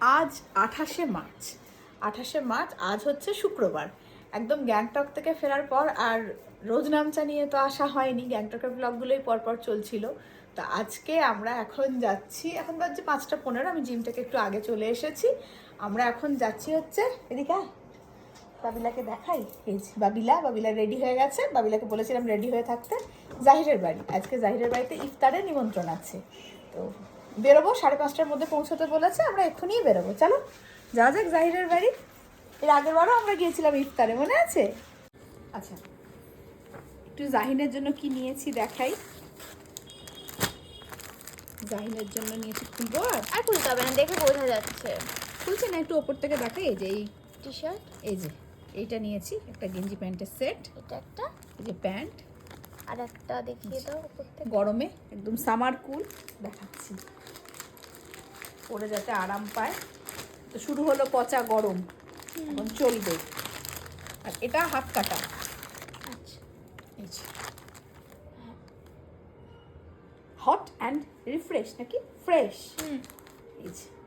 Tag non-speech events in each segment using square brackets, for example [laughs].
আজ আঠাশে মার্চ। আঠাশে মার্চ, আজ হচ্ছে শুক্রবার। একদম গ্যাংটক থেকে ফেরার পর আর রোজ নামচা নিয়ে তো আসা হয়নি। গ্যাংটকের ব্লগগুলোই পরপর চলছিল। তো আজকে আমরা এখন যাচ্ছি, এখন বাজছে পাঁচটা পনেরো, আমি জিম থেকে একটু আগে চলে এসেছি। আমরা এখন যাচ্ছি হচ্ছে, এদিকে বাবিলাকে দেখাই। এই বাবিলা বাবিলা রেডি হয়ে গেছে। বাবিলাকে বলেছিলাম রেডি হয়ে থাকতে। জাহিরের বাড়ি। আজকে জাহিরের বাড়িতে ইফতারের নিমন্ত্রণ আছে। তো বেরোবো সাড়ে পাঁচটার মধ্যে পৌঁছতে বলেছে আমরা এক্ষুনিই বেরোবো। চলো যাওয়া যাক জাহিরের বাড়ি। এর আগের বারও আমরা গিয়েছিলাম ইফতারে মনে আছে? আচ্ছা একটু জাহিনের জন্য কি নিয়েছি দেখাই। জাহিনের জন্য নিয়েছি খুলবো আর আর খুলতে হবে না দেখে বোঝা যাচ্ছে। খুলছে না একটু ওপর থেকে দেখাই এই যে এই টি শার্ট এই যে এইটা নিয়েছি একটা গেঞ্জি প্যান্টের সেট। এটা একটা? এই যে প্যান্ট। আর একটা দেখিয়ে দাও গরমে একদম সামার কুল দেখাচ্ছি। পরে যাতে আরাম পায়। তো শুরু হলো পচা গরম এখন চলবে। আর এটা হাত কাটা। আচ্ছা। হট অ্যান্ড রিফ্রেশ নাকি? Fresh hmm. এই যে।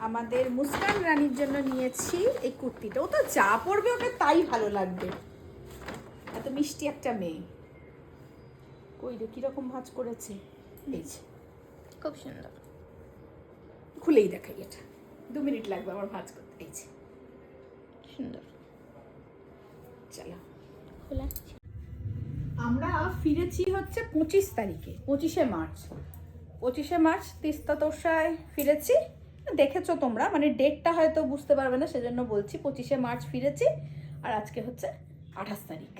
আমাদের মুস্কান রানীর জন্য নিয়েছি এই কুর্তিটা। ও তো যা পরবে ওকে তাই ভালো লাগবে। এত মিষ্টি একটা মেয়ে। কই রে কীরকম ভাঁজ করেছে? এই যে। খুব সুন্দর। খুলেই দেখাই এটা। দু মিনিট লাগবে আমার ভাঁজ করতে। এই যে। সুন্দর। চলো। খোলা আমরা ফিরেছি হচ্ছে পঁচিশ তারিখে পঁচিশে মার্চ। পঁচিশে মার্চ তিস্তা তোষায় ফিরেছি। দেখেছ তোমরা মানে ডেটটা হয়তো বুঝতে পারবে না সেজন্য বলছি পঁচিশে মার্চ ফিরেছি আর আজকে হচ্ছে আঠাশ তারিখ।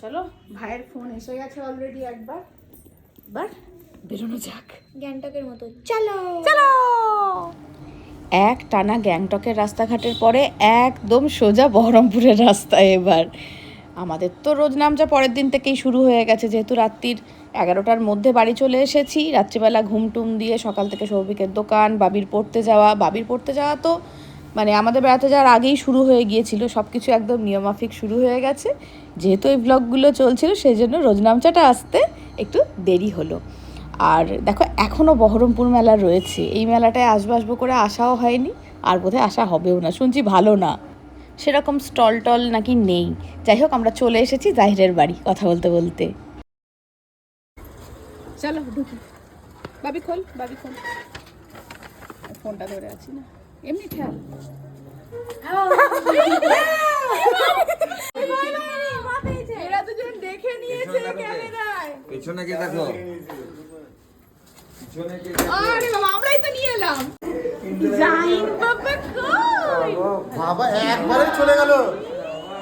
চলো ভাইয়ের ফোন এসে গেছে অলরেডি একবার। এবার বেরোনো যাক। গ্যাংটকের মতো চলো! চলো! এক টানা গ্যাংটকের রাস্তাঘাটের পরে একদম সোজা বহরমপুরের রাস্তা এবার। আমাদের তো রোজ নামজা পরের দিন থেকেই শুরু হয়ে গেছে। যেহেতু রাত্রির এগারোটার মধ্যে বাড়ি চলে এসেছি, রাত্রিবেলা ঘুমটুম দিয়ে সকাল থেকে সৌভিকের দোকান, বাবির পড়তে যাওয়া। বাবির পড়তে যাওয়া তো মানে আমাদের বেড়াতে যাওয়ার আগেই শুরু হয়ে গিয়েছিল। সব কিছু একদম নিয়মাফিক শুরু হয়ে গেছে। যেহেতু এই ব্লগগুলো চলছিল, সেই জন্য রোজনামচাটা আসতে একটু দেরি হলো। আর দেখো এখনও বহরমপুর মেলা রয়েছে। এই মেলাটায় আসব আসব করে আসাও হয়নি, আর বোধহয় আসা হবেও না। শুনছি ভালো না। সেরকম স্টল টল নাকি নেই। যাই হোক আমরা চলে এসেছি জাহিরের বাড়ি কথা বলতে বলতে। চলো ঢুকি। বাবি খোল বাবি খোল। ফোনটা ধরে আছি না। এমনি খেয়াল? [laughs] এরা দুজন দেখে নিয়েছে ক্যামেরায়। পেছনে কে দেখো। আরে বাবা আমরাই তো নিয়ে এলাম। জাহিন বাবা কই? বাবা একবারে চলে গেল।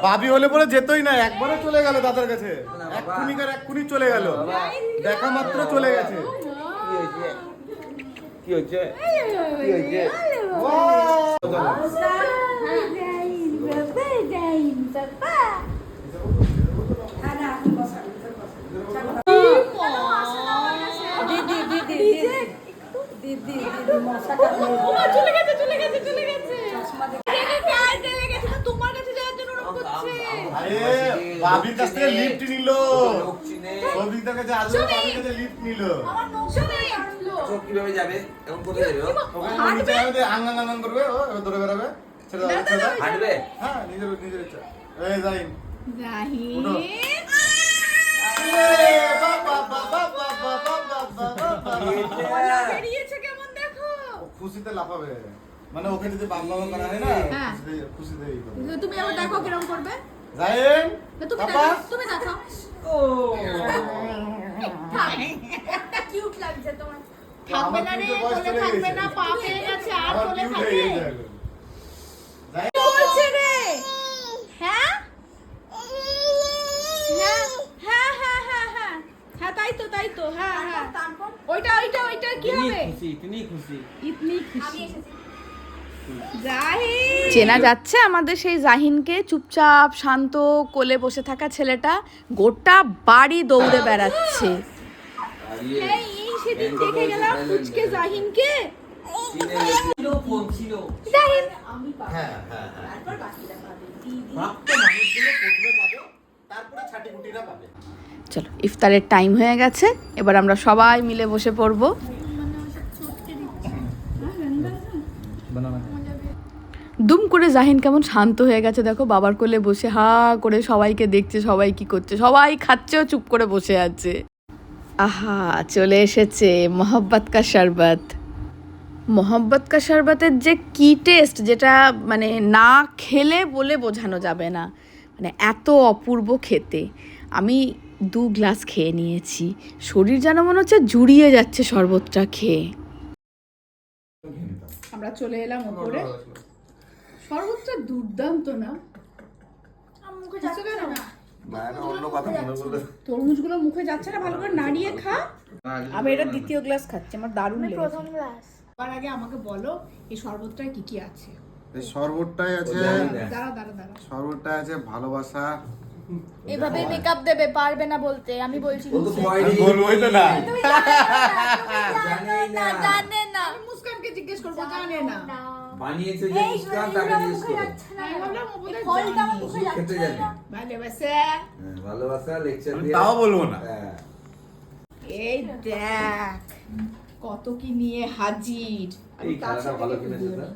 ভাবি হলে পরে যেতই না একবারে চলে গেল দাদার কাছে। এক্ষুনি কার এক্ষুনি চলে গেল। দেখা মাত্র চলে গেছে। কি হয়েছে? কি হয়েছে ওমা চলে গেছে চলে গেছে চলে গেছে। দেখেছে, চলে গেছে তোমার কাছে যাওয়ার জন্য ওরকম করছে। আরে ভাবির কাছ থেকে লিফট নিল। লোক চিনে। সৌভিকদার কাছে লিফট নিল। আমার চোখ কীভাবে যাবে? এখন কোথায় যাবে? ওখানে করবে ও ধরে বেরাবে ছেড়ে দাও হাঁটবে? হ্যাঁ নিজের নিজের ইচ্ছা। এই যাই জাহিন? উঠো। বাবা বাবা বাবা বাবা বাবা গলা বেরিয়েছে কেমন দেখো খুশিতে লাফাবে। মানে ওকে যদি বাপ বাবা করা হয় না হ্যাঁ। খুশিতে খুশিতে তুমি আবার দেখো কীরকম করবে? জাইন না, তুমি দেখো তুমি দেখো। কিউট লাগছে তোমার। থাকবে না রে কোলে থাকবে না পা পেয়ে গেছে আর কোলে কিউট থাকে হয়ে গেছে এখন। জাইন কি বলছে রে হ্যাঁ হ্যাঁ হ্যাঁ হ্যাঁ হ্যাঁ হ্যাঁ হ্যাঁ তাই তো তাই তো হ্যাঁ হ্যাঁ ওইটা ওইটা ওইটা কি হবে খুশি তিনি খুশি। ইতনি খুশি। চেনা যাচ্ছে আমাদের সেই জাহিনকে? চুপচাপ শান্ত কোলে বসে থাকা ছেলেটা গোটা বাড়ি দৌড়ে বেড়াচ্ছে। সেদিন দেখে গেলাম জাহিনকে? হ্যাঁ হ্যাঁ হ্যাঁ। চলো ইফতারের টাইম হয়ে গেছে। এবার আমরা সবাই মিলে বসে পড়ব। দুম করে জাহিন কেমন শান্ত হয়ে গেছে দেখো বাবার কোলে বসে হা করে সবাইকে দেখছে সবাই কি করছে সবাই খাচ্ছেও চুপ করে বসে আছে। আহা চলে এসেছে মোহব্বত কা শরবত। মোহব্বত কা শরবতের যে কি টেস্ট যেটা মানে না খেলে বলে বোঝানো যাবে না। মানে এত অপূর্ব খেতে। আমি দু গ্লাস খেয়ে নিয়েছি। শরীর যেন মনে হচ্ছে জুড়িয়ে যাচ্ছে শরবতটা খেয়ে। আমরা চলে এলাম ওপরে শরবতটা দুর্দান্ত না? আমার মুখে যাচ্ছে না। অন্য কথা করলে তরমুজগুলো মুখে যাচ্ছে না ভালো করে নাড়িয়ে খা। আমি এটা দ্বিতীয় গ্লাস খাচ্ছি আমার দারুণ প্রথম তার আগে আমাকে বলো এই শরবতটায় কি কি আছে? এই আছে দাঁড়া দাঁড়া দাঁড়া। আছে ভালোবাসা। এভাবে মেকআপ দেবে পারবে না বলতে আমি বলছি বলবোই তো না। জানেই না জানে না ম্যাডামকে জিজ্ঞেস করব জানে না। বানিয়েছে যে মুস্কান তাকে জিজ্ঞেস করো হ্যাঁ, খেতে জানি ভালোবাসা? হ্যাঁ, ভালোবাসা লেকচার দিয়ে তাও বলব না। হ্যাঁ। এই দেখ কত কি নিয়ে হাজির। এই খেলাটা ভালো কিনেছে তো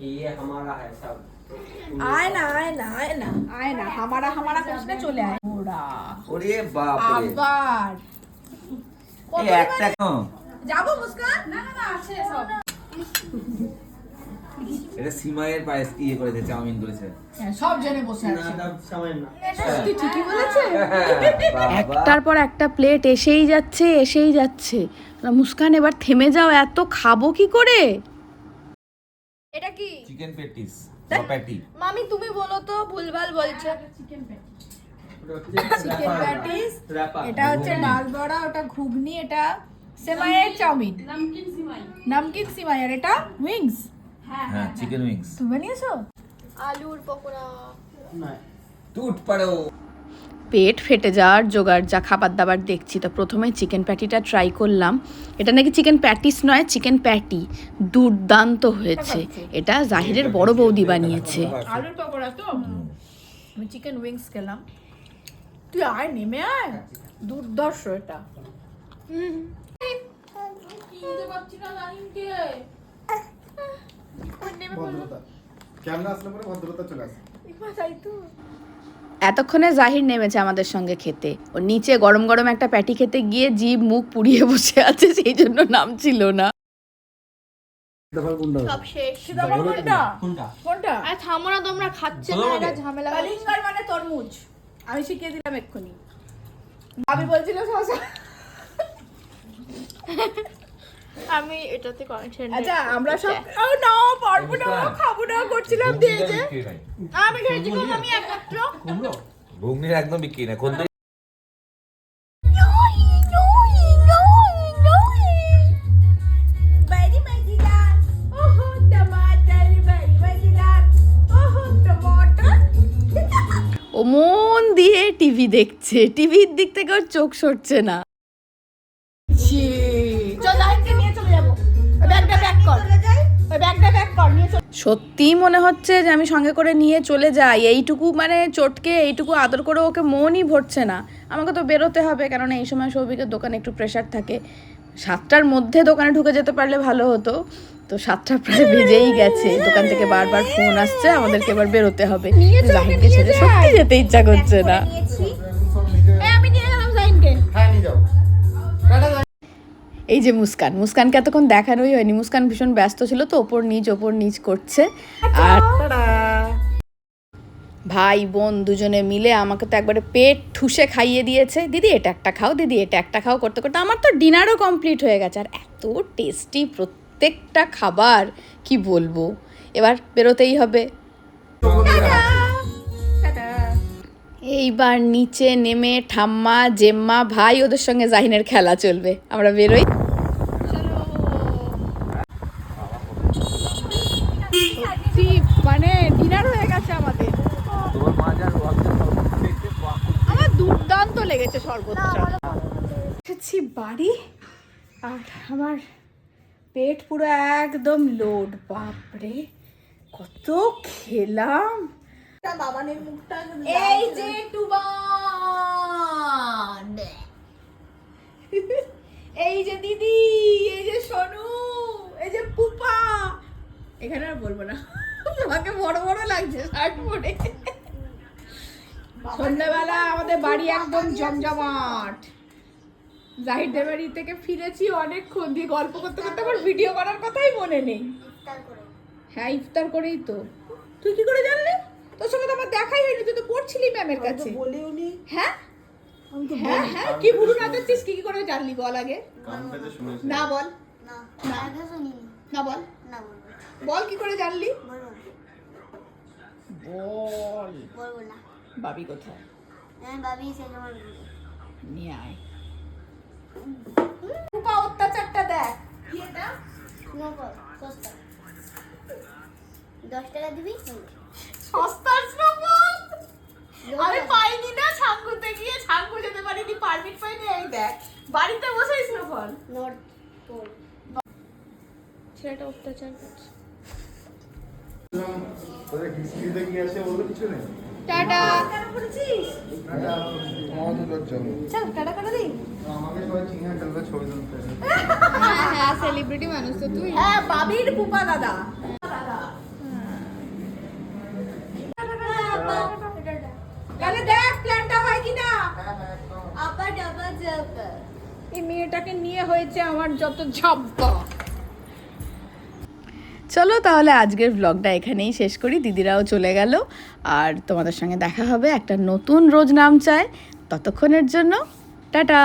ইয়ে আমারা হ্যায় সব। আয় না আয় না আয় না। আয় না হামারা হামারা প্রশ্নে চলে আয়। ওরা। ওরে বাপ রে আবার একটা মানে- যাব মুস্কান? না না আছে সব। এটা সিমায়ের পায়েস ইয়ে চাউমিন করেছে। হ্যাঁ, সব জেনে বসে আছে। হ্যাঁ। ঠিকই বলেছে [laughs] একটার পর একটা প্লেট এসেই যাচ্ছে এসেই যাচ্ছে। মুস্কান এবার থেমে যাও এত খাব কি করে? এটা কি? চিকেন প্যাটি মামি তুমি বলো তো ভুলভাল বলছে। চিকেন প্যাটিস এটা হচ্ছে ডাল বড়া ওটা ঘুগনি এটা সেমাইয়ের চাউমিন? নামকিন সিমাই। নামকিন সিমাই আর এটা উইংস? হ্যাঁ হ্যাঁ চিকেন উইংস তুমি বানিয়েছো? আলুর পকোড়া। টুট পাড়ো পেট ফেটে যাওয়ার জোগাড় যা খাবার দাবার দেখছি তো প্রথমে চিকেন প্যাটিটা ট্রাই করলাম। এটা নাকি চিকেন প্যাটিস নয় চিকেন প্যাটি দুর্দান্ত হয়েছে। এটা জাহিরের বড় বৌদি বানিয়েছে। আলুর পকোড়া তো? আমি চিকেন উইংস খেলাম। তুই আয় নেমে আয়। দুর্দর্শ এটা। ক্যামেরা আসলে পরে ভদ্রতা চলে আসে এতক্ষণে জাহির নেমেছে আমাদের সঙ্গে খেতে। ও নিচে গরম গরম একটা প্যাটি খেতে গিয়ে জিভ মুখ পুড়িয়ে বসে আছে সেই জন্য নাম ছিল না। মানে তরমুজ। আমি শিখিয়ে দিলাম এক্ষুনি। আমি বলছিল শশা। আমি এটাতে কনসেন্ট্রেট আচ্ছা আমরা সব ও না পারব না খাব না করছিলাম দিয়েছে আমি খেয়েছি গো আমি একমাত্র। ঘুগনির একদম বিক্রি না কোন. ও মন দিয়ে টিভি দেখছে। টিভির দিক থেকে ওর চোখ সরছে না। চল দাইকে নিয়ে চলে যাব। ব্যাগটা ব্যাক কর। সত্যিই মনে হচ্ছে যে আমি সঙ্গে করে নিয়ে চলে যাই। এইটুকু মানে চটকে এইটুকু আদর করে ওকে মনই ভরছে না। আমাকে তো বেরোতে হবে কারণ এই সময় সৌভিকের দোকানে একটু প্রেশার থাকে। সাতটার মধ্যে দোকানে ঢুকে যেতে পারলে ভালো হতো। তো সাতটা প্রায় বেজেই গেছে। দোকান থেকে বারবার ফোন আসছে আমাদেরকে এবার বেরোতে হবে। জাহিনকে ছেড়ে সত্যি যেতে ইচ্ছা করছে না। এই যে মুস্কান মুস্কানকে এতক্ষণ দেখানোই হয়নি। মুস্কান ভীষণ ব্যস্ত ছিল তো ওপর নিচ ওপর নিচ করছে। আর ভাই বোন দুজনে মিলে আমাকে তো একবারে পেট ঠুসে খাইয়ে দিয়েছে। দিদি এটা একটা খাও দিদি এটা একটা খাও করতে করতে। আমার তো ডিনারও কমপ্লিট হয়ে গেছে। আর এত টেস্টি প্রত্যেকটা খাবার কি বলব? এবার বেরোতেই হবে। এইবার নিচে নেমে ঠাম্মা, জেম্মা, ভাই ওদের সঙ্গে জাহিনের খেলা চলবে। আমরা বেরোই। মানে হয়ে গেছে আমাদের। আমার দুর্দান্ত লেগেছে বাড়ি, আর আমার পেট পুরো একদম লোড বাপরে, কত খেলাম। বাবানের মুখটা এই যে টুবান। এই যে দিদি এই যে সোনু এই যে পুপা এখানে আর বলব না। তোমাকে বড় বড় লাগছে শার্ট পরে। সন্ধ্যাবেলা আমাদের বাড়ি একদম জমজমাট। জাহিদের বাড়ি থেকে ফিরেছি অনেকক্ষণ দিয়ে গল্প করতে করতে আমার ভিডিও করার কথাই মনে নেই। হ্যাঁ ইফতার করেই তো। তুই কি করে জানলি? তোর সঙ্গে তো আমার দেখাই হয়নি তুই তো পড়ছিলি ম্যামের কাছে। বলেও নি হ্যাঁ হ্যাঁ হ্যাঁ কি ভুরু নাচাচ্ছিস কি কি করে জানলি বল আগে। না বল। না। আগে না বল। বল কি করে জানলি? বল। না। বাবি কোথায়? সময় বলব নিয়ে আয়। রূপা অত্যাচারটা দেখ। কি এটা? সস্তা। দশ টাকা দিবি? সস্তার স্নোবল আমি পাইনি না ছাঙ্গুতে গিয়ে ছাঙ্গু যেতে পারিনি পারমিট পাইনি এই দেখ বাড়িতে বসেই নর্থ পোল ছেলেটা অত্যাচার করছে। টাটা। তুলতে হ্যাঁ হ্যাঁ সেলিব্রিটি মানুষ তো তুই। হ্যাঁ বাবির পুপা দাদা। তাহলে দেখ প্ল্যানটা হয় কিনা? আবার ডাবল জাম্প এই মেয়েটাকে নিয়ে হয়েছে আমার যত ঝাব্বা চলো তাহলে আজকের ব্লগটা এখানেই শেষ করি। দিদিরাও চলে গেল। আর তোমাদের সঙ্গে দেখা হবে একটা নতুন রোজ নাম চায়। ততক্ষণের জন্য টাটা!